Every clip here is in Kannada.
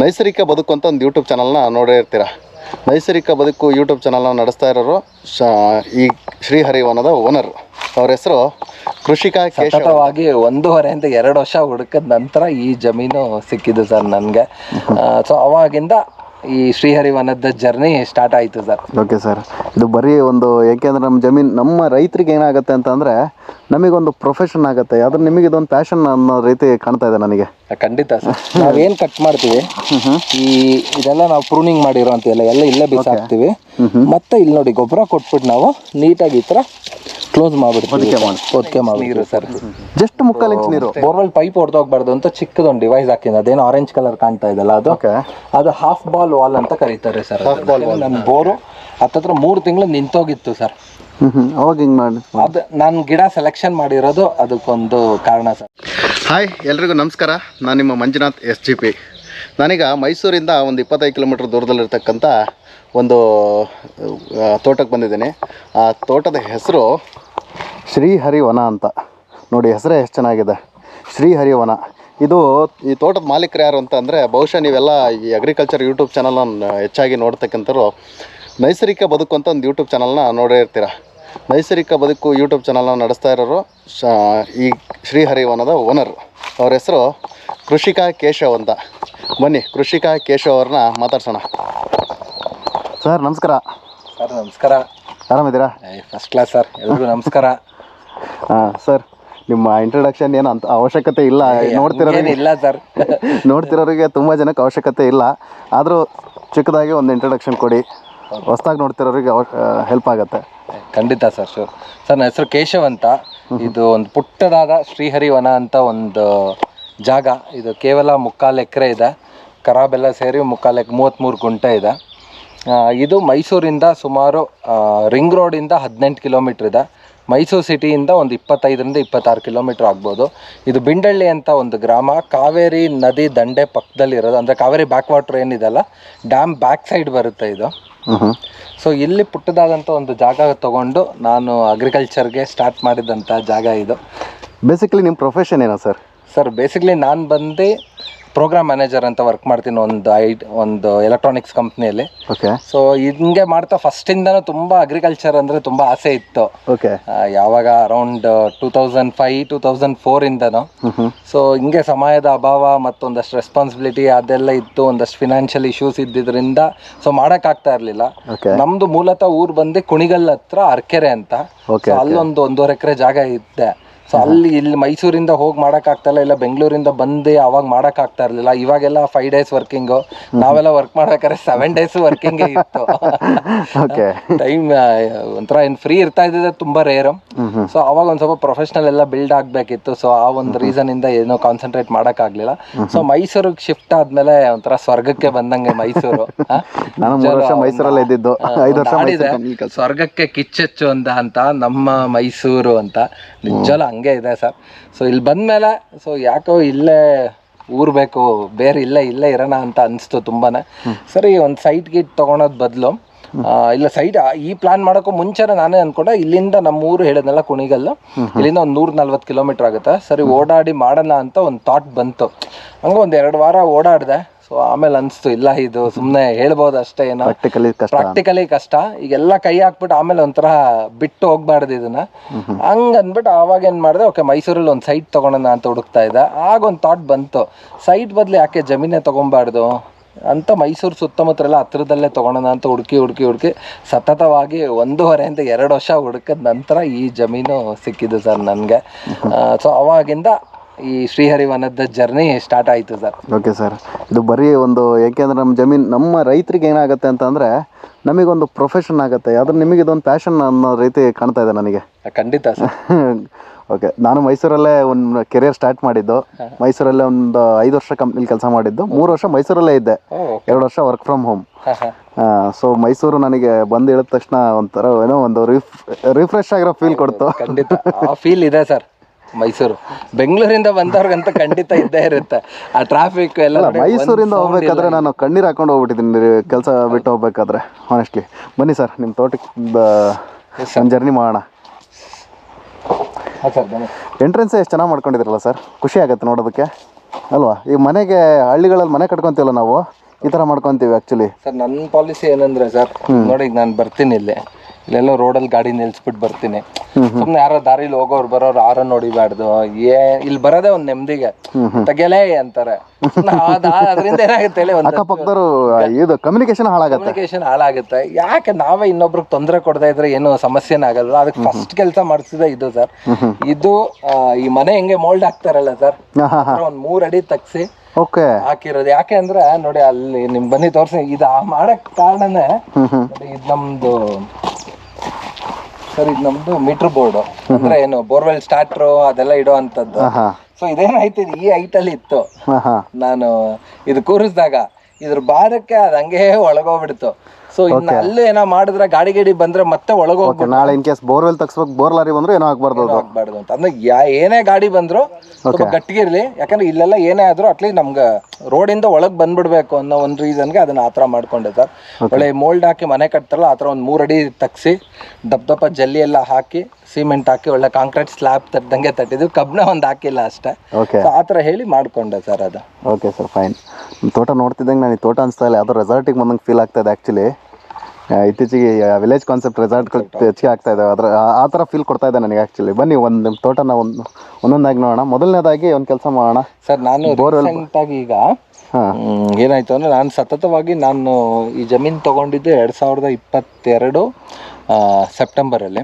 ನೈಸರ್ಗಿಕ ಬದುಕು ಅಂತ ಒಂದು ಯೂಟ್ಯೂಬ್ ಚಾನಲ್ನ ನೋಡೇ ಇರ್ತೀರ? ನೈಸರ್ಗಿಕ ಬದುಕು ಯೂಟ್ಯೂಬ್ ಚಾನಲ್ನ ನಡೆಸ್ತಾ ಇರೋರು ಶ ಈ ಶ್ರೀಹರಿವನದ ಓನರ್ ಅವ್ರ ಹೆಸರು ಕೃಷಿಕ ಕೇಶವ. ಒಂದೂವರೆ ಅಂತ ಎರಡು ವರ್ಷ ಹುಡುಕದ ನಂತರ ಈ ಜಮೀನು ಸಿಕ್ಕಿದ್ದು ಸರ್ ನನಗೆ. ಸೊ ಅವಾಗಿಂದ ಈ ಶ್ರೀಹರಿವನದ ಜರ್ನಿ ಸ್ಟಾರ್ಟ್ ಆಯಿತು ಸರ್. ಓಕೆ ಸರ್ ಇದು ಬರೀ ಒಂದು ಏಕೆಂದ್ರೆ ನಮ್ಮ ಜಮೀನು ನಮ್ಮ ರೈತರಿಗೆ ಏನಾಗುತ್ತೆ ಅಂತಂದರೆ ನಮಗೊಂದು ಪ್ರೊಫೆಷನ್ ಆಗುತ್ತೆ. ಆದ್ರೆ ನಿಮಗೆ ಇದೊಂದು ಪ್ಯಾಷನ್ ಅನ್ನೋ ರೀತಿ ಕಾಣ್ತಾ ಇದೆ ನನಗೆ. ಖಂಡಿತ ಸರ್. ನಾವೇನು ಕಟ್ ಮಾಡ್ತೀವಿ ಈ ಇದೆಲ್ಲ ನಾವು ಪ್ರೂನಿಂಗ್ ಮಾಡಿರೋ ಅಂತೆಲ್ಲ ಎಲ್ಲ ಇಲ್ಲೇ ಬಿಸಾಕ್ತಿವಿ. ಮತ್ತೆ ಇಲ್ಲಿ ನೋಡಿ ಗೊಬ್ಬರ ಕೊಟ್ಬಿಟ್ಟು ನಾವು ನೀಟಾಗಿ ಈ ಥರ ಕ್ಲೋಸ್ ಸರ್ ಜಸ್ಟ್ ಮುಕ್ಕಾಲು ಇಂಚ್ ನೀರು ಬೋರ್ವೆಲ್ ಪೈಪ್ ಹೊಡೆದೋಗ್ಬಾರ್ದು ಅಂತ ಚಿಕ್ಕದೊಂದು ಡಿವೈಸ್ ಹಾಕಿದ್ದು ಅದೇನು ಆರೆಂಜ್ ಕಲರ್ ಕಾಣ್ತಾ ಇದೆಲ್ಲ ಅದು? ಅದು ಹಾಫ್ ಬಾಲ್ ವಾಲ್ ಅಂತ ಕರೀತಾರೆ ಸರ್ ನನ್ನ ಬೋರು ಹತ್ತತ್ರ ಮೂರು ತಿಂಗಳು ನಿಂತೋಗಿತ್ತು ಸರ್ ಅವಾಗ ಹಿಂಗೆ ಮಾಡಿ? ಅದು ನಾನು ಗಿಡ ಸೆಲೆಕ್ಷನ್ ಮಾಡಿರೋದು ಅದಕ್ಕೊಂದು ಕಾರಣ ಸರ್ ಹಾಯ್ ಎಲ್ರಿಗೂ ನಮಸ್ಕಾರ. ನಾನು ನಿಮ್ಮ ಮಂಜುನಾಥ್ ಎಸ್ ಜಿ ಪಿ ನಾನೀಗ ಮೈಸೂರಿಂದ ಒಂದು ಇಪ್ಪತ್ತೈದು ಕಿಲೋಮೀಟ್ರ್ ದೂರದಲ್ಲಿರ್ತಕ್ಕಂಥ ಒಂದು ತೋಟಕ್ಕೆ ಬಂದಿದ್ದೀನಿ. ಆ ತೋಟದ ಹೆಸರು ಶ್ರೀಹರಿವನ ಅಂತ. ನೋಡಿ ಹೆಸರೇ ಎಷ್ಟು ಚೆನ್ನಾಗಿದೆ. ಶ್ರೀಹರಿವನ. ಇದು ಈ ತೋಟದ ಮಾಲೀಕರು ಯಾರು ಅಂತ ಅಂದರೆ ಬಹುಶಃ ನೀವೆಲ್ಲ ಈ ಅಗ್ರಿಕಲ್ಚರ್ ಯೂಟ್ಯೂಬ್ ಚಾನಲನ್ನು ಹೆಚ್ಚಾಗಿ ನೋಡ್ತಕ್ಕಂಥವ್ರು. ನೈಸರ್ಗಿಕ ಬದುಕು ಅಂತ ಒಂದು ಯೂಟ್ಯೂಬ್ ಚಾನಲ್ನ ನೋಡೇ ಇರ್ತೀರ ನೈಸರ್ಗಿಕ ಬದುಕು ಯೂಟ್ಯೂಬ್ ಚಾನಲ್ನ ನಡೆಸ್ತಾ ಇರೋರು ಶ ಈ ಶ್ರೀಹರಿವನದ ಓನರ್ ಅವ್ರ ಹೆಸರು ಕೃಷಿಕ ಕೇಶವ್ ಅಂತ. ಬನ್ನಿ ಕೃಷಿಕಾ ಕೇಶವ್ ಅವ್ರನ್ನ ಮಾತಾಡ್ಸೋಣ. ಸರ್ ನಮಸ್ಕಾರ. ಸರ್ ನಮಸ್ಕಾರ. ಆರಾಮಿದ್ದೀರಾ? First class sir. ಎಲ್ಲರಿಗೂ ನಮಸ್ಕಾರ. ಹಾಂ ಸರ್ ನಿಮ್ಮ ಇಂಟ್ರೊಡಕ್ಷನ್ ಏನು ಅಂತ ಅವಶ್ಯಕತೆ ಇಲ್ಲ. ನೋಡ್ತಿರೋರಿಗೆ ಇಲ್ಲ ಸರ್. ನೋಡ್ತಿರೋರಿಗೆ ತುಂಬ ಜನಕ್ಕೆ ಅವಶ್ಯಕತೆ ಇಲ್ಲ. ಆದರೂ ಚಿಕ್ಕದಾಗಿ ಒಂದು ಇಂಟ್ರೊಡಕ್ಷನ್ ಕೊಡಿ. ಹೊಸ್ದಾಗಿ ನೋಡ್ತಿರೋರಿಗೆ ಹೆಲ್ಪ್ ಆಗುತ್ತೆ. ಖಂಡಿತ ಸರ್ ಶೂರ್ ಸರ್ ನನ್ನ ಹೆಸರು ಕೇಶವ್ ಅಂತ. ಇದು ಒಂದು ಪುಟ್ಟದಾದ ಶ್ರೀಹರಿವನ ಅಂತ ಒಂದು ಜಾಗ. ಇದು ಕೇವಲ ಮುಕ್ಕಾಲು ಎಕರೆ ಇದೆ. ಖರಾಬೆಲ್ಲ ಸೇರಿ ಮುಕ್ಕಾಲು ಎಕ್ ಮೂವತ್ತ್ಮೂರು ಗುಂಟೆ ಇದೆ. ಇದು ಮೈಸೂರಿಂದ ಸುಮಾರು ರಿಂಗ್ ರೋಡಿಂದ ಹದಿನೆಂಟು ಕಿಲೋಮೀಟ್ರ್ ಇದೆ. ಮೈಸೂರು ಸಿಟಿಯಿಂದ ಒಂದು ಇಪ್ಪತ್ತೈದರಿಂದ ಇಪ್ಪತ್ತಾರು ಕಿಲೋಮೀಟ್ರ್ ಆಗ್ಬೋದು. ಇದು ಬಿಂಡಳ್ಳಿ ಅಂತ ಒಂದು ಗ್ರಾಮ. ಕಾವೇರಿ ನದಿ ದಂಡೆ ಪಕ್ಕದಲ್ಲಿರೋದು ಅಂದರೆ ಕಾವೇರಿ ಬ್ಯಾಕ್ ವಾಟರ್ ಏನಿದೆಲ್ಲ ಡ್ಯಾಮ್ ಬ್ಯಾಕ್ ಸೈಡ್ ಬರುತ್ತೆ ಇದು. ಸೊ ಇಲ್ಲಿ ಪುಟ್ಟದಾದಂಥ ಒಂದು ಜಾಗ ತಗೊಂಡು ನಾನು ಅಗ್ರಿಕಲ್ಚರ್ಗೆ ಸ್ಟಾರ್ಟ್ ಮಾಡಿದಂಥ ಜಾಗ ಇದು. ಬೇಸಿಕಲಿ ನಿಮ್ಮ ಪ್ರೊಫೆಷನ್ ಏನೋ ಸರ್ ಸರ್ ಬೇಸಿಕ್ಲಿ ನಾನು ಬಂದು ಪ್ರೋಗ್ರಾಮ್ ಮ್ಯಾನೇಜರ್ ಅಂತ ವರ್ಕ್ ಮಾಡ್ತೀನಿ ಒಂದು ಐ ಒಂದು ಎಲೆಕ್ಟ್ರಾನಿಕ್ಸ್ ಕಂಪ್ನಿಯಲ್ಲಿ ಓಕೆ ಸೊ ಹಿಂಗೆ ಮಾಡ್ತಾ ಫಸ್ಟಿಂದನೂ ತುಂಬ ಅಗ್ರಿಕಲ್ಚರ್ ಅಂದರೆ ತುಂಬ ಆಸೆ ಇತ್ತು. ಓಕೆ ಯಾವಾಗ around two thousand five two thousand ಫೋರಿಂದನೂ so ಹಿಂಗೆ ಸಮಯದ ಅಭಾವ ಮತ್ತೊಂದಷ್ಟು ರೆಸ್ಪಾನ್ಸಿಬಿಲಿಟಿ ಅದೆಲ್ಲ ಇತ್ತು ಒಂದಷ್ಟು ಫಿನಾನ್ಷಿಯಲ್ ಇಶ್ಯೂಸ್ ಇದ್ದಿದ್ರಿಂದ. ಸೊ ಮಾಡೋಕ್ಕಾಗ್ತಾ ಇರಲಿಲ್ಲ. ನಮ್ಮದು ನಮ್ದು ಮೂಲತಃ ಊರು ಬಂದು ಕುಣಿಗಲ್ ಹತ್ರ ಅರ್ಕೆರೆ ಅಂತ. ಅಲ್ಲೊಂದು ಒಂದೂವರೆ ಎಕರೆ ಜಾಗ ಇದ್ದೆ. ಸೊ ಅಲ್ಲಿ ಇಲ್ಲಿ ಮೈಸೂರಿಂದ ಹೋಗಿ ಆಗ್ತಾ ಇಲ್ಲ ಬೆಂಗಳೂರಿಂದ ಬಂದು ಅವಾಗ ಮಾಡೋಕ್ಕಾಗ್ತಾ ಇರಲಿಲ್ಲ ಇವಾಗೆಲ್ಲ ಫೈವ್ ಡೇಸ್ ವರ್ಕಿಂಗ್ ನಾವೆಲ್ಲ ವರ್ಕ್ ಮಾಡ್ಬೇಕಾದ್ರೆ ಸೆವೆನ್ ಡೇಸ್ ವರ್ಕಿಂಗ್ ಇತ್ತು. ಟೈಮ್ ಒಂಥರ ಏನು ಫ್ರೀ ಇರ್ತಾ ಇದ್ದಿದೆ ತುಂಬಾ ರೇರ್ ಸೊ ಅವಾಗ ಒಂದ್ ಸ್ವಲ್ಪ ಪ್ರೊಫೆಷ್ನಲ್ ಎಲ್ಲ ಬಿಲ್ಡ್ ಆಗ್ಬೇಕಿತ್ತು. ಸೊ ಆ ಒಂದು ರೀಸನ್ ಇಂದ ಏನೋ ಕಾನ್ಸಂಟ್ರೇಟ್ ಮಾಡೋಕ್ಕಾಗಲಿಲ್ಲ. ಸೊ ಮೈಸೂರಿಗೆ ಶಿಫ್ಟ್ ಆದ್ಮೇಲೆ ಒಂಥರ ಸ್ವರ್ಗಕ್ಕೆ ಬಂದಂಗೆ ಮೈಸೂರು? ನಾನು ಮೂರು ವರ್ಷ ಮೈಸೂರಲ್ಲೇ ಇದ್ದಿದ್ದು. ಐದು ವರ್ಷ ಸ್ವರ್ಗಕ್ಕೆ ಕಿಚ್ಚೆಚ್ಚು ಅಂತ ಅಂತ ನಮ್ಮ ಮೈಸೂರು ಅಂತ. ನಿಜವಲ್ಲ ಹಂಗೆ ಇದೆ ಸರ್. ಸೊ ಇಲ್ಲಿ ಬಂದಮೇಲೆ ಸೊ ಯಾಕೋ ಇಲ್ಲೇ ಊರ್ ಬೇಕು ಬೇರೆ ಇಲ್ಲೇ ಇಲ್ಲೇ ಇರೋಣ ಅಂತ ಅನಿಸ್ತು ತುಂಬಾನೇ. ಸರಿ ಒಂದು ಸೈಟ್ ಗೀಟ್ ತೊಗೊಳೋದು ಬದಲು ಇಲ್ಲ ಸೈಡ್ ಈ ಪ್ಲಾನ್ ಮಾಡೋಕ್ಕೂ ಮುಂಚೆನೆ ನಾನೇ ಅನ್ಕೊಂಡೆ ಇಲ್ಲಿಂದ ನಮ್ಮ ಊರು ಹೇಳಿದ್ನಲ್ಲ ಕುಣಿಗಲ್ಲು ಇಲ್ಲಿಂದ ಒಂದು ನೂರ ನಲ್ವತ್ತು ಕಿಲೋಮೀಟರ್ ಆಗುತ್ತೆ. ಸರಿ ಓಡಾಡಿ ಮಾಡೋಣ ಅಂತ ಒಂದು ಥಾಟ್ ಬಂತು. ಹಂಗೆ ಒಂದು ಎರಡು ವಾರ ಓಡಾಡಿದೆ. ಸೊ ಆಮೇಲೆ ಅನಿಸ್ತು ಇಲ್ಲ ಇದು ಸುಮ್ಮನೆ ಹೇಳ್ಬೋದು ಅಷ್ಟೇ ಏನೋ. ಪ್ರಾಕ್ಟಿಕಲಿ ಕಷ್ಟ. ಪ್ರಾಕ್ಟಿಕಲಿ ಕಷ್ಟ. ಈಗೆಲ್ಲ ಕೈ ಹಾಕ್ಬಿಟ್ಟು ಆಮೇಲೆ ಒಂಥರ ಬಿಟ್ಟು ಹೋಗ್ಬಾರ್ದು ಇದನ್ನ. ಹಂಗ ಅಂದ್ಬಿಟ್ಟು ಆವಾಗ ಏನ್ ಮಾಡಿದೆ ಓಕೆ ಮೈಸೂರಲ್ಲಿ ಒಂದು ಸೈಟ್ ತಗೊಳೋಣ ಅಂತ ಹುಡುಕ್ತಾ ಇದ್ದೆ. ಆಗ ಒಂದು ಥಾಟ್ ಬಂತು. ಸೈಟ್ ಬದಲು ಯಾಕೆ ಜಮೀನೇ ತಗೊಂಬಾರ್ದು? ಅಂತ ಮೈಸೂರು ಸುತ್ತಮುತ್ತಲೆಲ್ಲ ಹತ್ರದಲ್ಲೇ ತಗೊಳೋಣ ಅಂತ ಹುಡುಕಿ ಹುಡುಕಿ ಹುಡುಕಿ ಸತತವಾಗಿ ಒಂದೂವರೆಯಿಂದ ಎರಡು ವರ್ಷ ಹುಡುಕಿದ ನಂತರ ಈ ಜಮೀನು ಸಿಕ್ಕಿದ್ದು ಸರ್ ನನಗೆ. ಸೊ ಅವಾಗಿಂದ ಈ ಶ್ರೀಹರಿವನದ ಜರ್ನಿ ಸ್ಟಾರ್ಟ್ ಆಯಿತು ಸರ್. ಓಕೆ ಸರ್ ಇದು ಬರೀ ಒಂದು ಏಕೆಂದ್ರೆ ನಮ್ಮ ಜಮೀನು ನಮ್ಮ ರೈತರಿಗೆ ಏನಾಗುತ್ತೆ ಅಂತಂದರೆ ನಮಗೊಂದು ಪ್ರೊಫೆಷನ್ ಆಗುತ್ತೆ ಆದ್ರೆ ನಿಮಗೆ ಇದೊಂದು ಪ್ಯಾಷನ್ ಅನ್ನೋ ರೀತಿ ಕಾಣ್ತಾ ಇದೆ ನನಗೆ. ಖಂಡಿತ ಸರ್. ಓಕೆ ನಾನು ಮೈಸೂರಲ್ಲೇ ಒಂದು ಕೆರಿಯರ್ ಸ್ಟಾರ್ಟ್ ಮಾಡಿದ್ದು ಮೈಸೂರಲ್ಲೇ ಒಂದು ಐದು ವರ್ಷ ಕಂಪ್ನಿಲಿ ಕೆಲಸ ಮಾಡಿದ್ದು ಮೂರು ವರ್ಷ ಮೈಸೂರಲ್ಲೇ ಇದ್ದೆ ಎರಡು ವರ್ಷ work from home so Mysuru ನನಗೆ ಬಂದು ಇಳಿದ ತಕ್ಷಣ ಒಂಥರ ಏನೋ ಒಂದು ರಿಫ್ ರಿಫ್ರೆಶ್ ಆಗಿರೋ ಫೀಲ್ ಕೊಡ್ತು. ಖಂಡಿತ. ಫೀಲ್ ಇದೆ ಸರ್. ಮೈಸೂರು. ಬೆಂಗಳೂರಿಂದ ಬಂದವ್ರಿಗಂತ ಖಂಡಿತ ಇದ್ದೇ ಇರುತ್ತೆ. ಆ ಟ್ರಾಫಿಕ್ ಎಲ್ಲ ಮೈಸೂರಿಂದ ಹೋಗ್ಬೇಕಾದ್ರೆ ನಾನು ಕಣ್ಣೀರು ಹಾಕೊಂಡು ಹೋಗ್ಬಿಟ್ಟಿದ್ದೀನಿ. ಕೆಲಸ ಬಿಟ್ಟು ಹೋಗ್ಬೇಕಾದ್ರೆ ಆನೆಸ್ಟ್ಲಿ ಬನ್ನಿ ಸರ್ ನಿಮ್ಮ ತೋಟಕ್ಕೆ ಜರ್ನಿ ಮಾಡೋಣ. ಹಾಂ ಸರ್ ಬನ್ನಿ. ಎಂಟ್ರೆನ್ಸ್ ಎಷ್ಟು ಚೆನ್ನಾಗಿ ಮಾಡ್ಕೊಂಡಿದ್ರಲ್ಲ ಸರ್? ಖುಷಿ ಆಗುತ್ತೆ ನೋಡೋದಕ್ಕೆ. ಅಲ್ವಾ? ಈ ಮನೆಗೆ ಹಳ್ಳಿಗಳಲ್ಲಿ ಮನೆ ಕಟ್ಕೊಂತೀವಲ್ಲ ನಾವು? ಈ ಥರ ಮಾಡ್ಕೊತೀವಿ ಆ್ಯಕ್ಚುಲಿ ಸರ್ ನನ್ನ ಪಾಲಿಸಿ ಏನಂದ್ರೆ ಸರ್ ನೋಡಿ ಈಗ ನಾನು ಬರ್ತೀನಿ ಇಲ್ಲಿ. ಇಲ್ಲೆಲ್ಲೋ ರೋಡಲ್ಲಿ ಗಾಡಿ ನಿಲ್ಸ್ಬಿಟ್ಟು ಬರ್ತೀನಿ. ಸುಮ್ಮನೆ ಯಾರೋ ದಾರಿಲಿ ಹೋಗೋರು ಬರೋರು ಆರನ್ ನೋಡಿಬಾರ್ದು ಏ ಇಲ್ಲಿ ಬರೋದೇ ಒಂದ್ ನೆಮ್ಮದಿಗೆ. ತೆಗೆಲೇ ಅಂತಾರೆ. ಅದರಿಂದ ಏನಾಗುತ್ತೆ ಹೇಳಿ ಒಂದು ಅಕ್ಕಪಕ್ಕದವರು ಇದು ಕಮ್ಯುನಿಕೇಶನ್ ಹಾಳಾಗತ್ತೆ. ಕಮ್ಯುನಿಕೇಶನ್ ಹಾಳಾಗುತ್ತೆ. ಯಾಕೆ ನಾವೇ ಇನ್ನೊಬ್ರಿಗೆ ತೊಂದರೆ ಕೊಡದೇ ಇದ್ರೆ ಏನು ಸಮಸ್ಯೆನ ಆಗಲ್ಲ ಅದಕ್ಕೆ ಫಸ್ಟ್ ಕೆಲಸ ಮಾಡಿಸಿದೆ ಇದು ಸರ್. ಇದು ಈ ಮನೆ ಹೆಂಗೆ ಮೋಲ್ಡ್ ಹಾಕ್ತಾರಲ್ಲ ಸರ್? ಒಂದ್ ಮೂರ್ ಅಡಿ ತಗ್ಸಿ ಓಕೆ. ಹಾಕಿರೋದು. ಯಾಕೆ ಅಂದ್ರೆ ನೋಡಿ ಅಲ್ಲಿ ನಿಮ್ ಬನ್ನಿ ತೋರ್ಸಿ. ಇದು ಆ ಮಾಡಕ್ ಕಾರಣನೇ ಇದು ನಮ್ದು ಸರ್ ಇದು ನಮ್ದು ಮೀಟರ್ ಬೋರ್ಡ್ ಅಂದ್ರೆ ಏನು ಬೋರ್ವೆಲ್ ಸ್ಟಾರ್ಟರ್ ಅದೆಲ್ಲ ಇಡುವಂತದ್ದು ಸೊ ಇದೇನಾಯ್ತು ಇದು ಈ ಹೈಟ್ ಅಲ್ಲಿ ಇತ್ತು. ನಾನು ಇದು ಕೂರಿಸಿದಾಗ ಇದ್ರ ಭಾರಕ್ಕೆ ಅದು ಹಂಗೆ ಒಳಗೋಗ್ಬಿಡ್ತು. ಸೊ ಇನ್ನು ಅಲ್ಲೇ ಏನೋ ಮಾಡಿದ್ರೆ ಗಾಡಿ ಗಿಡಿ ಬಂದ್ರೆ ಮತ್ತೆ ಒಳಗೋಗ್ ಓಕೆ ನಾಳೆ ಇನ್ ಕೇಸ್ ಬೋರ್ವೆಲ್ ತಗ್ಸ್ಬೇಕು ಬೋರ್ ಲಾರಿ ಬಂದ್ರೆ ಏನೋ ಆಗ್ಬಾರ್ದು ಅದು. ಆಗ್ಬಾರ್ದು ಅಂತ. ಅಂದ್ರೆ ಯಾ ಏನೇ ಗಾಡಿ ಬಂದ್ರು ಸ್ವಲ್ಪ ಗಟ್ಟಿಗಿರ್ಲಿ ಯಾಕಂದ್ರೆ ಇಲ್ಲೆಲ್ಲ ಏನೇ ಆದ್ರೂ ಅಟ್ಲೀಸ್ಟ್ ನಮ್ಗೆ ರೋಡಿಂದ ಒಳಗ್ ಬಂದ್ಬಿಡ್ಬೇಕು ಅನ್ನೋ ಒಂದು ರೀಸನ್ಗೆ ಅದನ್ನ ಆತರ ಮಾಡ್ಕೊಂಡೆ ಸರ್. ಒಳ್ಳೆ ಮೋಲ್ಡ್ ಹಾಕಿ ಮನೆ ಕಟ್ತಾರಲ್ಲ ಆತರ ಒಂದ್ ಮೂರ್ ಅಡಿ ತಗ್ಸಿ ದಪ್ಪ ದಪ್ಪ ಜಲ್ಲಿ ಎಲ್ಲ ಹಾಕಿ ಸಿಮೆಂಟ್ ಹಾಕಿ ಒಳ್ಳೆ ಕಾಂಕ್ರೀಟ್ ಸ್ಲ್ಯಾಬ್ ತಟ್ಟಂಗೆ ತಟ್ಟಿದ್ವಿ. ಕಬ್ಬಿಣ ಒಂದ್ ಹಾಕಿಲ್ಲ ಅಷ್ಟೇ. ಓಕೆ ಸೊ ಆತರ ಹೇಳಿ ಮಾಡ್ಕೊಂಡೆ ಸರ್ ಅದು. ಓಕೆ ಸರ್ ಫೈನ್ ತೋಟ ನೋಡ್ತಿದ್ದಂಗೆ ನಾನು ಈ ತೋಟ ಅನಿಸ್ತಾ ಇಲ್ಲ. ಯಾವುದೋ ರೆಸಾರ್ಟಿಗೆ ಬಂದಂಗೆ ಫೀಲ್ ಆಗ್ತದೆ ಇದೆ ಆ್ಯಕ್ಚುಲಿ ಇತ್ತೀಚೆಗೆ ವಿಲೇಜ್ ಕಾನ್ಸೆಪ್ಟ್ ರೆಸಾರ್ಟ್ಗಳು ಹೆಚ್ಚಿಗೆ ಆಗ್ತಾ ಇದೆ ಅದ್ರ ಆ- ಥರ ಫೀಲ್ ಕೊಡ್ತಾ ಇದೆ ನನಗೆ ಆ್ಯಕ್ಚುಲಿ ಬನ್ನಿ ಒಂದು ತೋಟನ ಒಂದು ಒಂದೊಂದಾಗಿ ನೋಡೋಣ. ಮೊದಲನೇದಾಗಿ ಒಂದು ಕೆಲಸ ಮಾಡೋಣ. ಸರ್ ನಾನು ಆಗಿ ಈಗ ಏನಾಯ್ತು ಅಂದ್ರೆ ನಾನು ಸತತವಾಗಿ ನಾನು ಈ ಜಮೀನು ತಗೊಂಡಿದ್ದು ಎರಡು ಸಾವಿರದ ಇಪ್ಪತ್ತೆರಡು ಸೆಪ್ಟೆಂಬರಲ್ಲಿ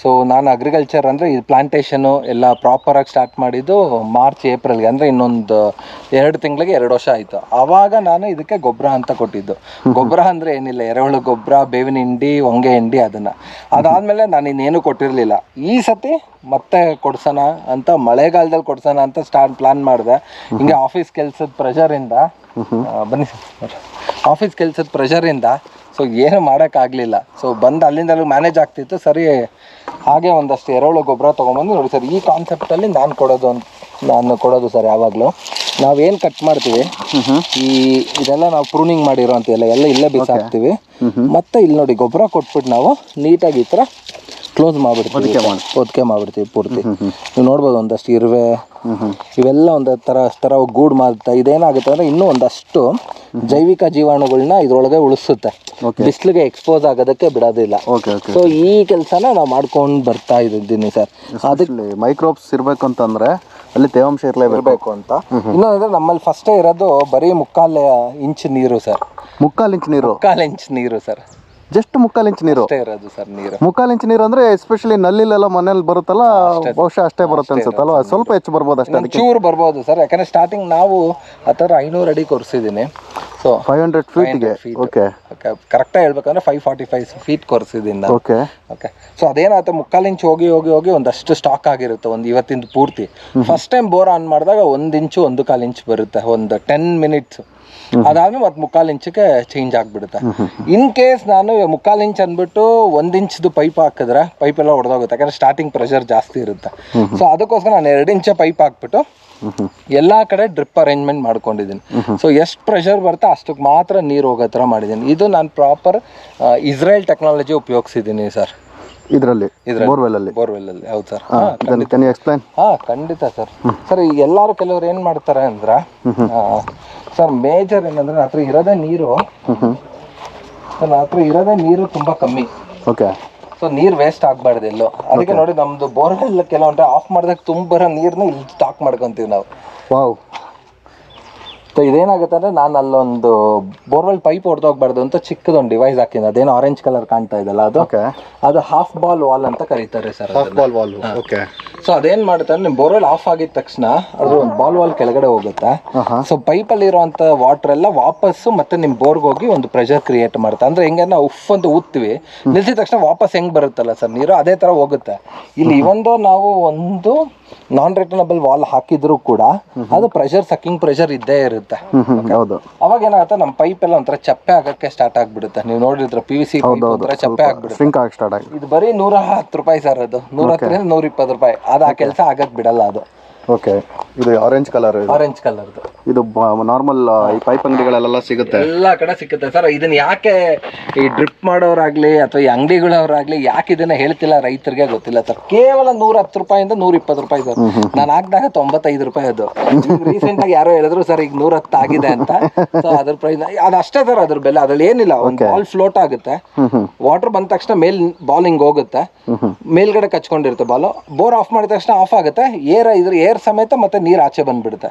ಸೊ ನಾನು ಅಗ್ರಿಕಲ್ಚರ್ ಅಂದರೆ ಇದು ಪ್ಲಾಂಟೇಷನು ಎಲ್ಲ ಪ್ರಾಪರಾಗಿ ಸ್ಟಾರ್ಟ್ ಮಾಡಿದ್ದು ಮಾರ್ಚ್ ಏಪ್ರಿಲ್ಗೆ ಅಂದರೆ ಇನ್ನೊಂದು ಎರಡು ತಿಂಗಳಿಗೆ ಎರಡು ವರ್ಷ ಆಯಿತು. ಆವಾಗ ನಾನು ಇದಕ್ಕೆ ಗೊಬ್ಬರ ಅಂತ ಕೊಟ್ಟಿದ್ದು. ಗೊಬ್ಬರ ಅಂದರೆ ಏನಿಲ್ಲ, ಎರೆಹುಳು ಗೊಬ್ಬರ, ಬೇವಿನ ಹಿಂಡಿ, ಹೊಂಗೆ ಹಿಂಡಿ ಅದನ್ನು. ಅದಾದಮೇಲೆ ನಾನು ಇನ್ನೇನು ಕೊಟ್ಟಿರಲಿಲ್ಲ. ಈ ಸತಿ ಮತ್ತೆ ಕೊಡ್ಸೋಣ ಅಂತ, ಮಳೆಗಾಲದಲ್ಲಿ ಕೊಡ್ಸೋಣ ಅಂತ ಸ್ಟಾರ್ಟ್ ಪ್ಲಾನ್ ಮಾಡಿದೆ. ಹಿಂಗೆ ಆಫೀಸ್ ಕೆಲಸದ ಪ್ರೆಷರಿಂದ ಬನ್ನಿ ಆಫೀಸ್ ಕೆಲಸದ ಪ್ರೆಷರಿಂದ ಸೊ ಏನು ಮಾಡೋಕ್ಕಾಗಲಿಲ್ಲ ಸೊ ಬಂದು ಅಲ್ಲಿಂದ ಅಲ್ಲಿ ಮ್ಯಾನೇಜ್ ಆಗ್ತಿತ್ತು. ಸರಿ ಹಾಗೆ ಒಂದಷ್ಟು ಎರೆಹುಳು ಗೊಬ್ಬರ ತೊಗೊಂಬಂದು ನೋಡಿ ಸರ್ ಈ ಕಾನ್ಸೆಪ್ಟಲ್ಲಿ ನಾನು ಕೊಡೋದು ಅಂತ ನಾನು ಕೊಡೋದು ಸರ್ ಯಾವಾಗಲೂ. ನಾವೇನು ಕಟ್ ಮಾಡ್ತೀವಿ ಈ ಇದೆಲ್ಲ ನಾವು ಪ್ರೂನಿಂಗ್ ಮಾಡಿರೋ ಅಂತೀವಲ್ಲ ಎಲ್ಲ ಇಲ್ಲೇ ಬಿಸಾಕ್ತೀವಿ. ಮತ್ತೆ ಇಲ್ಲಿ ನೋಡಿ ಗೊಬ್ಬರ ಕೊಟ್ಬಿಟ್ಟು ನಾವು ನೀಟಾಗಿ ಈ ಥರ ಕ್ಲೋಸ್ ಮಾಡಿಬಿಡ್ತೀವಿ. ಹೊದಿಕೆ ಮಾಡಿಬಿಡ್ತೀವಿ ಪೂರ್ತಿ. ನೀವು ನೋಡ್ಬೋದು ಒಂದಷ್ಟು ಇರುವೆ ಇವೆಲ್ಲ ಒಂದು ಥರ ಥರ ಗೂಡು ಮಾಡ್ತಾ ಇದೇನಾಗುತ್ತೆ ಅಂದರೆ ಇನ್ನೂ ಒಂದಷ್ಟು ಜೈವಿಕ ಜೀವಾಣುಗಳನ್ನ ಇದ್ರೊಳಗೆ ಉಳಿಸುತ್ತೆ. ಬಿಸಿಲಿಗೆ ಎಕ್ಸ್ಪೋಸ್ ಆಗೋದಕ್ಕೆ ಬಿಡೋದಿಲ್ಲ. ಸೊ ಈ ಕೆಲಸನ ನಾವು ಮಾಡ್ಕೊಂಡು ಬರ್ತಾ ಇದ್ದೀನಿ ಸರ್. ಅದಕ್ಕೆ ಮೈಕ್ರೋಬ್ಸ್ ಇರಬೇಕು ಅಂತಂದರೆ ಅಲ್ಲಿ ತೇವಾಂಶ ಇರಲೇಬೇಕು. ಇರಬೇಕು ಅಂತ. ಇನ್ನೊಂದ್ರೆ ನಮ್ಮಲ್ಲಿ ಫಸ್ಟೇ ಇರೋದು ಬರೀ ಮುಕ್ಕಾಲು ಇಂಚ್ ನೀರು ಸರ್. ಮುಕ್ಕಾಲು ಇಂಚ್ ನೀರು. ಮುಕ್ಕಾಲು ಇಂಚ್ ನೀರು ಸರ್. ಜಸ್ಟ್ ಮುಕ್ಕಾಲು ಇಂಚ್ ನೀರು. ಅಷ್ಟೇ ಇರೋದು ಸರ್ ನೀರು. ಮುಕ್ಕಾಲು ಇಂಚ್ ನೀರು ಅಂದ್ರೆ ಎಸ್ಪೆಷಲಿ ನಲ್ಲಿಲೆಲ್ಲ ಮನೇಲಿ ಬರುತ್ತಲ್ಲ ಬಹುಶಃ ಅಷ್ಟೇ ಬರುತ್ತೆ ಅನ್ಸುತ್ತಲ್ಲ ಸ್ವಲ್ಪ ಹೆಚ್ಚು ಬರ್ಬೋದು ಅಷ್ಟೇ ಅದಕ್ಕೆ. ಚೂರು ಬರ್ಬೋದು ಸರ್ ಯಾಕಂದ್ರೆ ಸ್ಟಾರ್ಟಿಂಗ್ ನಾವು ಆ ಥರ ಐನೂರು ಅಡಿ ಕೊರ್ಸಿದ್ದೀನಿ ಸೊ ಫೈವ್ ಹಂಡ್ರೆಡ್ ಫೀಟ್ಗೆ ಓಕೆ ಕರೆಕ್ಟಾಗಿ ಹೇಳ್ಬೇಕಂದ್ರೆ ಫೈವ್ ಫಾರ್ಟಿ ಫೈವ್ ಫೀಟ್ ಕೊರ್ಸಿದ್ದೀನಿ ನಾನು. ಓಕೆ ಓಕೆ ಸೊ ಅದೇನಾಯ್ತು ಮುಕ್ಕಾಲು ಇಂಚ್ ಹೋಗಿ ಹೋಗಿ ಹೋಗಿ ಒಂದಷ್ಟು ಸ್ಟಾಕ್ ಆಗಿರುತ್ತೆ ಒಂದು ಇವತ್ತಿಂದ ಪೂರ್ತಿ. ಫಸ್ಟ್ ಟೈಮ್ ಬೋರ್ ಆನ್ ಮಾಡಿದಾಗ ಒಂದು ಇಂಚು ಒಂದು ಕಾಲು ಇಂಚ್ ಬರುತ್ತೆ ಒಂದು ಟೆನ್ ಮಿನಿಟ್ಸ್ ಅದಾದ್ಮೇಲೆ ಮತ್ತೆ ಮುಕ್ಕಾಲು ಇಂಚಿಗೆ ಚೇಂಜ್ ಆಗ್ಬಿಡುತ್ತೆ. ಇನ್ ಕೇಸ್ ನಾನು ಮುಕ್ಕಾಲು ಇಂಚ್ ಅಂದ್ಬಿಟ್ಟು ಒಂದ್ ಇಂಚ್ದು ಪೈಪ್ ಹಾಕಿದ್ರೆ ಪೈಪ್ ಎಲ್ಲ ಹೊಡೆದೋಗುತ್ತೆ ಯಾಕಂದ್ರೆ ಸ್ಟಾರ್ಟಿಂಗ್ ಪ್ರೆಷರ್ ಜಾಸ್ತಿ ಇರುತ್ತೆ. ಸೊ ಅದಕ್ಕೋಸ್ಕರ ನಾನು ಎರಡು ಇಂಚ ಪೈಪ್ ಹಾಕ್ಬಿಟ್ಟು ಎಲ್ಲಾ ಕಡೆ ಡ್ರಿಪ್ ಅರೇಂಜ್ಮೆಂಟ್ ಮಾಡ್ಕೊಂಡಿದ್ದೀನಿ. ಸೊ ಎಷ್ಟು ಪ್ರೆಷರ್ ಬರುತ್ತೆ ಅಷ್ಟಕ್ಕೆ ಮಾತ್ರ ನೀರು ಹೋಗೋ ಥರ ಮಾಡಿದ್ದೀನಿ. ಇದು ನಾನು ಪ್ರಾಪರ್ ಇಸ್ರೇಲ್ ಟೆಕ್ನಾಲಜಿ ಉಪಯೋಗಿಸಿದ್ದೀನಿ ಸರ್. ಇದರಲ್ಲಿ ಬೋರ್ವೆಲ್ ಅಲ್ಲಿ ಬೋರ್ವೆಲ್ ಅಲ್ಲಿ ಹೌದು ಸರ್. ಎಕ್ಸ್ಪ್ಲೈನ್ ಹಾ ಖಂಡಿತ. ಸರ್. ಸರ್ ಎಲ್ಲರೂ ಕೆಲವ್ರು ಏನ್ ಮಾಡ್ತಾರೆ ಅಂದ್ರ ಸರ್ ಮೇಜರ್ ಏನಂದ್ರೆ ಹತ್ರ ಇರೋದೇ ನೀರು ಸರ್ ಹತ್ರ ಇರೋದೇ ನೀರು ತುಂಬಾ ಕಮ್ಮಿ. ಓಕೆ. ಸೊ ನೀರು ವೇಸ್ಟ್ ಆಗ್ಬಾರ್ದು ಎಲ್ಲೋ. ಅದಕ್ಕೆ ನೋಡಿ ನಮ್ದು ಬೋರ್ವೆಲ್ ಕೆಲವೊಂದು ಆಫ್ ಮಾಡಿದಾಗ ತುಂಬ ಬರೋ ನೀರನ್ನ ಇಲ್ಲಿ ಸ್ಟಾಕ್ ಮಾಡ್ಕೊಂತೀವಿ ನಾವು. ವಾವ್ ಸೊ ಇದೇನಾಗುತ್ತೆ ಅಂದ್ರೆ ನಾನು ಅಲ್ಲೊಂದು ಬೋರ್ವೆಲ್ ಪೈಪ್ ಹೊಡೆದೋಗ್ಬಾರ್ದು ಅಂತ ಚಿಕ್ಕದೊಂದು ಡಿವೈಸ್ ಹಾಕಿದ್ದೆ. ಅದೇನು ಆರೆಂಜ್ ಕಲರ್ ಕಾಣ್ತಾ ಇದೆಲ್ಲ ಅದು? ಅದು ಹಾಫ್ ಬಾಲ್ ವಾಲ್ ಅಂತ ಕರೀತಾರೆ sir half ball valve okay so ಅದೇನ್ ಮಾಡುತ್ತೆ ಅಂದ್ರೆ ನಿಮ್ ಬೋರ್ವೆಲ್ ಆಫ್ ಆಗಿದ ತಕ್ಷಣ ಅದು ಒಂದು ಬಾಲ್ ವಾಲ್ ಕೆಳಗಡೆ ಹೋಗುತ್ತೆ. ಸೊ ಪೈಪ್ ಅಲ್ಲಿ ಇರುವಂತ ವಾಟರ್ ಎಲ್ಲ ವಾಪಸ್ಸು ಮತ್ತೆ ನಿಮ್ ಬೋರ್ಗೆ ಹೋಗಿ ಒಂದು ಪ್ರೆಷರ್ ಕ್ರಿಯೇಟ್ ಮಾಡುತ್ತೆ ಅಂದ್ರೆ ಹೆಂಗೆ ನಾವು ಉಫ್ ಅಂತ ಊದ್ತೀವಿ ನಿಲ್ಸಿದ ತಕ್ಷಣ ವಾಪಸ್ ಹೆಂಗ್ ಬರುತ್ತಲ್ಲ ಸರ್ ನೀರು? ಅದೇ ತರ ಹೋಗುತ್ತೆ. ಇಲ್ಲಿ ಇವೊಂದು ನಾವು ಒಂದು ನಾನ್ ರಿಟರ್ನಬಲ್ ವಾಲ್ ಹಾಕಿದ್ರು ಕೂಡ ಅದು ಪ್ರೆಷರ್ ಸಕ್ಕಿಂಗ್ ಪ್ರೆಷರ್ ಇದ್ದೇ ಇರುತ್ತೆ. ಹೌದು. ಅವಾಗ ಏನಾಗುತ್ತೆ ನಮ್ಮ ಪೈಪ್ ಎಲ್ಲ ಒಂಥರ ಚಪ್ಪೆ ಆಗಕ್ಕೆ ಸ್ಟಾರ್ಟ್ ಆಗ್ಬಿಡುತ್ತೆ. ನೀವು ನೋಡಿದ್ರ ಪಿ ವಿ ಸಿ ಒಂಥರ ಚಪ್ಪೆ ಆಗ್ಬಿಡುತ್ತೆ. ಇದು ಬರೀ ನೂರ ಹತ್ತು ರೂಪಾಯಿ ಸರ್ ಅದು. ನೂರ ಹತ್ತರಿಂದ ನೂರ ಇಪ್ಪತ್ತು ರೂಪಾಯಿ. ಅದು ಆ ಕೆಲಸ ಆಗಕ್ ಬಿಡಲ್ಲ ಅದು. ಓಕೆ ಇದು ಆರೆಂಜ್ ಕಲರ್ ಆರೆಂಜ್ ಕಲರ್ದು ಇದು ನಾರ್ಮಲ್ ಈ ಪೈಪ್ ಅಂಗಡಿಗಳಲ್ಲೆಲ್ಲ ಸಿಗುತ್ತೆ. ಎಲ್ಲ ಕಡೆ ಸಿಕ್ಕುತ್ತೆ ಸರ್ ಇದನ್ನ ಯಾಕೆ ಈ ಡ್ರಿಪ್ ಮಾಡೋರಾಗ್ಲಿ ಅಥವಾ ಈ ಅಂಗಡಿಗಳವರಾಗ್ಲಿ ಯಾಕೆ ಇದನ್ನ ಹೇಳ್ತಿಲ್ಲ ರೈತರಿಗೆ ಗೊತ್ತಿಲ್ಲ ಸರ್. ಕೇವಲ ನೂರ ಹತ್ತು ರೂಪಾಯಿಂದ ನೂರ ಇಪ್ಪತ್ತು ರೂಪಾಯಿ ಸರ್. ನಾನು ಹಾಕ್ದಾಗ ತೊಂಬತ್ತೈದು ರೂಪಾಯಿ ಅದು. ರೀಸೆಂಟ್ ಆಗಿ ಯಾರೋ ಹೇಳಿದ್ರು ಸರ್ ಈಗ ನೂರ ಹತ್ತು ಆಗಿದೆ ಅಂತ. ಸೊ ಅದ್ರ ಪ್ರೈಸ್ ಅದಷ್ಟೇ ಅಷ್ಟೇ ಸರ್ ಅದ್ರ ಬೆಲೆ. ಅದ್ರಲ್ಲಿ ಏನಿಲ್ಲ ಒಂದು ಬಾಲ್ ಫ್ಲೋಟ್ ಆಗುತ್ತೆ. ವಾಟರ್ ಬಂದ ತಕ್ಷಣ ಮೇಲ್ ಬಾಲಿಂಗ್ ಹಿಂಗ್ ಹೋಗುತ್ತೆ. ಮೇಲ್ಗಡೆ ಕಚ್ಕೊಂಡಿರುತ್ತೆ ಬಾಲ್ ಬೋರ್ ಆಫ್ ಮಾಡಿದ ತಕ್ಷಣ ಆಫ್ ಆಗುತ್ತೆ. ಏರ್ ಇದ್ರ ಏರ್ ಸಮೇತ ಮತ್ತೆ ನೀರ್ ಆಚೆ ಬಂದ್ಬಿಡುತ್ತೆ.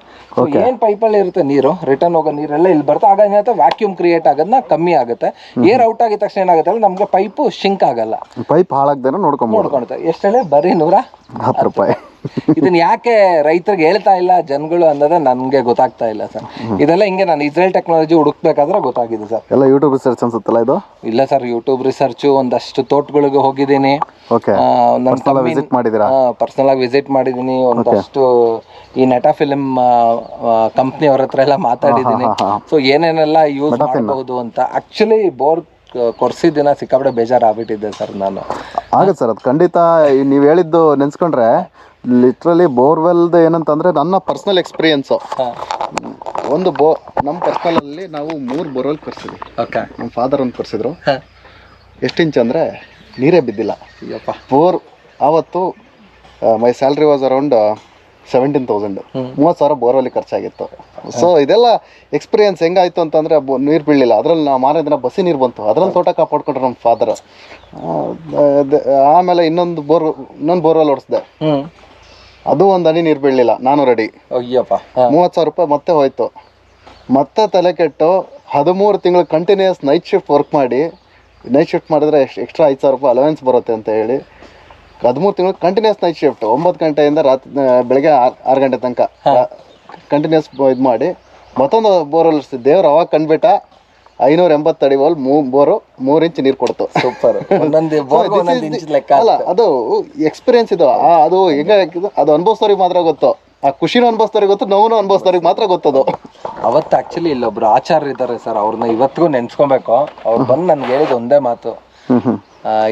ಏನ್ ಏನ್ ಪೈಪಲ್ಲಿ ಇರುತ್ತೆ ನೀರು ರಿಟರ್ನ್ ಹೋಗೋ ನೀರೆಲ್ಲ ಇಲ್ಲಿ ಬರುತ್ತೆ ಆಗ ಏನಾಗುತ್ತೆ? ವ್ಯಾಕ್ಯೂಮ್ ಕ್ರಿಯೇಟ್ ಆಗೋದನ್ನ ಕಮ್ಮಿ ಆಗುತ್ತೆ. ಏರ್ ಔಟ್ ಆಗಿದ ತಕ್ಷಣ ಏನಾಗುತ್ತೆ ಅಂದ್ರೆ ನಮ್ಗೆ ಪೈಪು ಶಿಂಕ್ ಆಗಲ್ಲ. ಪೈಪ್ ಹಾಳಾಗ್ದೇನೋ ನೋಡ್ಕೊಂಡು ನೋಡ್ಕೊಳುತ್ತೆ. ಎಷ್ಟು ಹೇಳಿ? ಬರೀ ನೂರ ಹತ್ತು ರೂಪಾಯಿ. ಇದನ್ನ ಯಾಕೆ ರೈತರಿಗೆ ಹೇಳ್ತಾ ಇಲ್ಲ ಜನಗಳು ಅನ್ನೋದೇ ನನ್ಗೆ ಗೊತ್ತಾಗ್ತಾ ಇಲ್ಲ ಸರ್. ಇದೆಲ್ಲ ಹಿಂಗೆ ನಾನು ಇಸ್ರೇಲ್ ಟೆಕ್ನಾಲಜಿ ಹುಡುಕ್ಬೇಕಾದ್ರೆ ಗೊತ್ತಾಗಿದೆ ಸರ್. ಎಲ್ಲ ಯೂಟ್ಯೂಬ್ ರಿಸರ್ಚ್ ಅನ್ಸುತ್ತಲ್ಲ ಇದು? ಇಲ್ಲ ಸರ್ ಯೂಟ್ಯೂಬ್ ರಿಸರ್ಚ್ ಒಂದಷ್ಟು ತೋಟಗಳಿಗೆ ಹೋಗಿದ್ದೀನಿ. ಪರ್ಸನಲ್ ಆಗಿ ವಿಸಿಟ್ ಮಾಡಿದೀನಿ ಒಂದಷ್ಟು ಈ ನಟ ಫಿಲ್ಮ್ ಕಂಪ್ನಿ ಅವ್ರ ಹತ್ರ ಎಲ್ಲ ಮಾತಾಡಿದೀನಿ ಸೊ ಏನೇನೆಲ್ಲ ಯೂಸ್ ಮಾಡಬಹುದು ಅಂತ. ಆಕ್ಚುಲಿ ಬೋರ್ ಕೊರ್ಸಿದ ದಿನ ಸಿಕ್ಕಾಪಟ್ಟೆ ಬೇಜಾರಾಗ್ಬಿಟ್ಟಿದ್ದೆ ಸರ್ ನಾನು. ಆಗತ್ತೆ ಸರ್ ಅದು ಖಂಡಿತ ನೀವು ಹೇಳಿದ್ದು ನೆನ್ಸ್ಕೊಂಡ್ರೆ ಲಿಟ್ರಲಿ ಬೋರ್ವೆಲ್ದು ಏನಂತಂದರೆ ನನ್ನ ಪರ್ಸನಲ್ ಎಕ್ಸ್ಪೀರಿಯನ್ಸು ಒಂದು ಬೋ ನಮ್ಮ ಪರ್ಸ್ನಲಲ್ಲಿ ನಾವು ಮೂರು ಬೋರ್ವೆಲ್ ಕರ್ಸಿದ್ವಿ. ಓಕೆ ನಮ್ಮ ಫಾದರ್ ಒಂದು ಕರ್ಸಿದ್ರು. ಎಷ್ಟು ಇಂಚ್ ಅಂದರೆ ನೀರೇ ಬಿದ್ದಿಲ್ಲ. ಅಯ್ಯಪ್ಪ. ಬೋರ್ ಆವತ್ತು my salary was around seventeen thousand ಮೂವತ್ತು ಸಾವಿರ ಬೋರ್ವೆಲ್ ಖರ್ಚಾಗಿತ್ತು. ಸೊ ಇದೆಲ್ಲ ಎಕ್ಸ್ಪೀರಿಯನ್ಸ್ ಹೆಂಗಾಯ್ತು ಅಂತಂದರೆ ನೀರು ಬೀಳಲಿಲ್ಲ. ಅದ್ರಲ್ಲಿ ನಾವು ಮಾರನೇ ದಿನ ಬಸ್ಸಿ ನೀರು ಬಂತು. ಅದ್ರಲ್ಲಿ ತೋಟ ಕಾಪಾಡ್ಕೊಂಡ್ರು ನಮ್ಮ ಫಾದರ್ ಆಮೇಲೆ ಇನ್ನೊಂದು ಬೋರ್ ಇನ್ನೊಂದು ಬೋರ್ವೆಲ್ ಓಡಿಸ್ದೆ. ಅದು ಒಂದು ಹನಿ ನೀರು ಬೀಳಲಿಲ್ಲ. ನಾನು ರೆಡಿ ಅಯ್ಯಪ್ಪ. ಮೂವತ್ತು ಸಾವಿರ ರೂಪಾಯಿ ಮತ್ತೆ ಹೋಯ್ತು. ಮತ್ತೆ ತಲೆ ಕೆಟ್ಟು ಹದಿಮೂರು ತಿಂಗಳು ಕಂಟಿನ್ಯೂಸ್ ನೈಟ್ ಶಿಫ್ಟ್ ವರ್ಕ್ ಮಾಡಿ ನೈಟ್ ಶಿಫ್ಟ್ ಮಾಡಿದ್ರೆ ಎಷ್ಟು ಎಕ್ಸ್ಟ್ರಾ ಐದು ಸಾವಿರ ರೂಪಾಯಿ ಅಲವೆನ್ಸ್ ಬರುತ್ತೆ ಅಂತ ಹೇಳಿ ಹದಿಮೂರು ತಿಂಗಳು ಕಂಟಿನ್ಯೂಸ್ ನೈಟ್ ಶಿಫ್ಟ್ ಒಂಬತ್ತು ಗಂಟೆಯಿಂದ ರಾತ್ರಿ ಬೆಳಗ್ಗೆ ಆರು ಆರು ಗಂಟೆ ತನಕ ಕಂಟಿನ್ಯೂಸ್ ಇದು ಮಾಡಿ ಮತ್ತೊಂದು ಬೋರ್ವೆಲ್ಸ್ ದೇವ್ರು ಅವಾಗ ಕಂಡ್ಬಿಟ್ಟ ಐನೂರ ಎಂಬತ್ತು ಅಡಿ ವಾಲ್ ಮೂ ಬೋರು ಮೂರು ಇಂಚ್ ನೀರು ಕೊಡ್ತು. ಸೂಪರ್ ಲೆಕ್ಕ ಅಲ್ಲ ಅದು ಎಕ್ಸ್ಪೀರಿಯನ್ಸ್ ಇದು. ಅದು ಹೆಂಗ ಅದು ಅನುಭವಿಸೋರಿಗೆ ಮಾತ್ರ ಗೊತ್ತು. ಆ ಖುಷಿನೂ ಅನುಭವಿಸ್ದವ್ರಿಗೆ ಗೊತ್ತು ನೋವು ಅನುಭವಿಸ್ದವ್ರಿಗೆ ಮಾತ್ರ ಗೊತ್ತದು. ಅವತ್ತು ಆಕ್ಚುಲಿ ಇಲ್ಲೊಬ್ರು ಆಚಾರ್ಯ ಇದ್ದಾರೆ ಸರ್ ಅವ್ರನ್ನ ಇವತ್ತಿಗೂ ನೆನ್ಸ್ಕೊಬೇಕು. ಅವ್ರು ಬಂದು ನನ್ಗೆ ಹೇಳಿದ ಒಂದೇ ಮಾತು.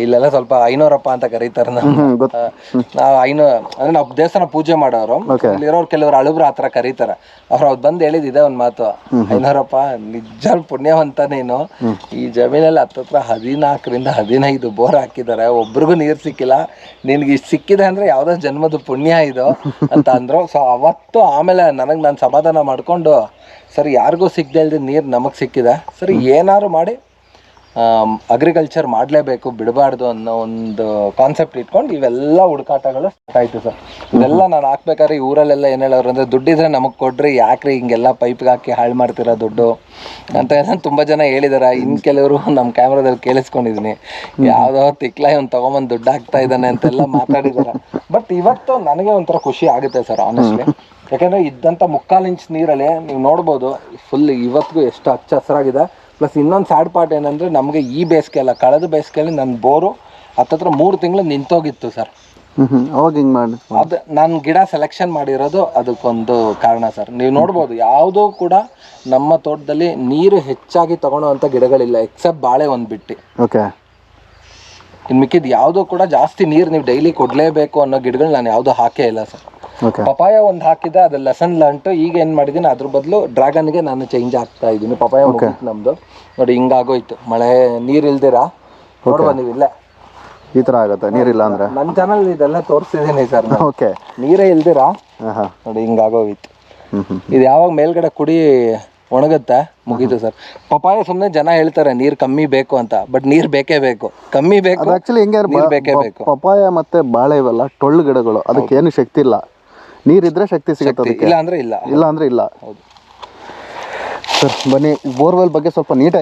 ಇಲ್ಲೆಲ್ಲ ಸ್ವಲ್ಪ ಐನೂರಪ್ಪ ಅಂತ ಕರೀತಾರೆ ನಾವು ಐನೋ ಅಂದ್ರೆ ನಾವು ದೇವಸ್ಥಾನ ಪೂಜೆ ಮಾಡೋರು. ಇಲ್ಲಿರೋರು ಕೆಲವರು ಅಳುಬ್ರು ಆತರ ಕರೀತಾರೆ. ಅವ್ರು ಅವ್ರು ಬಂದು ಹೇಳಿದ ಇದೇ ಒಂದ್ ಮಾತು. ಐನೂರಪ್ಪ ನಿಜ ಪುಣ್ಯವಂತ ನೀನು. ಈ ಜಮೀನಲ್ಲಿ ಹತ್ತತ್ರ ಹದಿನಾಲ್ಕರಿಂದ ಹದಿನೈದು ಬೋರ್ ಹಾಕಿದ್ದಾರೆ. ಒಬ್ರಿಗೂ ನೀರ್ ಸಿಕ್ಕಿಲ್ಲ. ನಿನ್ಗೆ ಇಷ್ಟು ಸಿಕ್ಕಿದೆ ಅಂದ್ರೆ ಯಾವ್ದೋ ಜನ್ಮದ ಪುಣ್ಯ ಇದು ಅಂತ ಅಂದ್ರು. ಸೊ ಅವತ್ತು ಆಮೇಲೆ ನನಗೆ ನಾನು ಸಮಾಧಾನ ಮಾಡ್ಕೊಂಡು ಸರಿ ಯಾರಿಗೂ ಸಿಗದೆ ಇಲ್ದೆ ನೀರು ನಮಗೆ ಸಿಕ್ಕಿದೆ. ಸರಿ ಏನಾದ್ರು ಮಾಡಿ ಅಗ್ರಿಕಲ್ಚರ್ ಮಾಡಲೇಬೇಕು ಬಿಡಬಾರ್ದು ಅನ್ನೋ ಒಂದು ಕಾನ್ಸೆಪ್ಟ್ ಇಟ್ಕೊಂಡು ಇವೆಲ್ಲ ಹುಡುಕಾಟಗಳು ಸ್ಟಾರ್ಟ್ ಆಯ್ತು ಸರ್. ಇದೆಲ್ಲ ನಾನು ಹಾಕ್ಬೇಕಾದ್ರೆ ಈ ಊರಲ್ಲೆಲ್ಲ ಏನು ಹೇಳೋರು ಅಂದರೆ ದುಡ್ಡಿದ್ರೆ ನಮಗೆ ಕೊಡ್ರಿ ಯಾಕ್ರಿ ಹಿಂಗೆಲ್ಲ ಪೈಪ್ಗೆ ಹಾಕಿ ಹಾಳು ಮಾಡ್ತೀರಾ ದುಡ್ಡು? ಅಂತ ಎಲ್ಲ ತುಂಬ ಜನ ಹೇಳಿದಾರೆ. ಇನ್ನು ಕೆಲವರು ನಮ್ಮ ಕ್ಯಾಮ್ರಾದಲ್ಲಿ ಕೇಳಿಸ್ಕೊಂಡಿದ್ದೀನಿ ಯಾವುದೋ ತಿಕ್ಲ ಒಂದು ತೊಗೊಂಬಂದು ದುಡ್ಡು ಹಾಕ್ತಾ ಇದ್ದಾನೆ ಅಂತೆಲ್ಲ ಮಾತಾಡಿದ್ದಾರೆ ಬಟ್ ಇವತ್ತು ನನಗೆ ಒಂಥರ ಖುಷಿ ಆಗುತ್ತೆ ಸರ್ ಆನೆಸ್ಟ್ಲಿ ಯಾಕೆಂದರೆ ಇದ್ದಂಥ ಮುಕ್ಕಾಲು ಇಂಚ್ ನೀರಲ್ಲಿ ನೀವು ನೋಡ್ಬೋದು ಫುಲ್ ಇವತ್ತಿಗೂ ಎಷ್ಟು ಹಚ್ಚ ಹಸಿರಾಗಿದೆ. ಪ್ಲಸ್ ಇನ್ನೊಂದು ಸ್ಯಾಡ್ ಪಾರ್ಟ್ ಏನಂದರೆ ನಮಗೆ ಈ ಬೇಸಿಗೆ ಅಲ್ಲ ಕಳೆದ ಬೇಸಿಗೆಯಲ್ಲಿ ನನ್ನ ಬೋರು ಹತ್ತತ್ರ ಮೂರು ತಿಂಗಳು ನಿಂತೋಗಿತ್ತು ಸರ್ ಅವಾಗ ಹಿಂಗ್ ಮಾಡಿ? ಅದು ನಾನು ಗಿಡ ಸೆಲೆಕ್ಷನ್ ಮಾಡಿರೋದು ಅದಕ್ಕೊಂದು ಕಾರಣ ಸರ್ ನೀವು ನೋಡ್ಬೋದು ಯಾವುದೂ ಕೂಡ ನಮ್ಮ ತೋಟದಲ್ಲಿ ನೀರು ಹೆಚ್ಚಾಗಿ ತಗೊಳ್ಳೋವಂಥ ಗಿಡಗಳಿಲ್ಲ ಎಕ್ಸೆಪ್ಟ್ ಬಾಳೆ ಒಂದು ಬಿಟ್ಟು. ಓಕೆ ಇನ್ನು ಮಿಕ್ಕಿದ್ದು ಯಾವುದೂ ಕೂಡ ಜಾಸ್ತಿ ನೀರು ನೀವು ಡೈಲಿ ಕೊಡಲೇಬೇಕು ಅನ್ನೋ ಗಿಡಗಳು ನಾನು ಯಾವುದೂ ಹಾಕೇ ಇಲ್ಲ ಸರ್ ಪಪಾಯ ಒಂದು ಹಾಕಿದ್ದೆ ಅದು ಲೆಸನ್ ಲರ್ನ್ಟು ಈಗ ಏನು ಮಾಡಿದೀನಿ ಅದ್ರ ಬದಲು ಡ್ರ್ಯಾಗನ್ಗೆ ನಾನು ಚೇಂಜ್ ಆಗ್ತಾ ಇದ್ದೀನಿ. ಪಪಾಯ ನಮ್ದು. ನಮ್ಮದು ನೋಡಿ ಹಿಂಗಾಗೋಯ್ತು. ಮಳೆ ನೀರು ಇಲ್ದಿರ? ನೋಡ್ಬೋದು ನೀವು ಇಲ್ಲೇ. ಈ ತರ ಆಗುತ್ತೆ ನೀರಿಲ್ಲ ಅಂದ್ರೆ? ನನ್ನ ಚಾನಲ್ ಇದೆಲ್ಲ ತೋರಿಸಿದ್ದೀನಿ ಸರ್ ಓಕೆ ನೀರೇ ಇಲ್ದಿರಾ? ನೋಡಿ ಹಿಂಗಾಗೋಗಿತ್ತು ಇದು ಯಾವಾಗ ಮೇಲ್ಗಡೆ ಕುಡಿ ಒಣಗುತ್ತೆ? ಮುಗೀತು ಸರ್. ಪಪಾಯ ಸುಮ್ಮನೆ ಜನ ಹೇಳ್ತಾರೆ ನೀರು ಕಮ್ಮಿ ಬೇಕು ಅಂತ. ಬಟ್ ನೀರು ಬೇಕೇ ಬೇಕು. ಕಮ್ಮಿ ಬೇಕು ಆಕ್ಚುಲಿ ಹಿಂಗೆ ನೀರು ಬೇಕೇ ಬೇಕು. ಪಪಾಯ ಮತ್ತೆ ಬಾಳೆ ಇವೆಲ್ಲ ಟೊಳ್ಳು ಗಿಡಗಳು ಅದಕ್ಕೆ ಏನು ಶಕ್ತಿ ಇಲ್ಲ. ನೀರಿದ್ರೆ ಶಕ್ತಿ ಸಿಗುತ್ತೆ ಅದಕ್ಕೆ. ಇಲ್ಲ ಅಂದ್ರೆ ಇಲ್ಲ. ಇಲ್ಲ ಅಂದ್ರೆ ಇಲ್ಲ. ಹೌದು. ಸರ್ ಬನ್ನಿ ಬೋರ್ವೆಲ್ ಬಗ್ಗೆ ಸ್ವಲ್ಪ ನೀಟಾಗಿ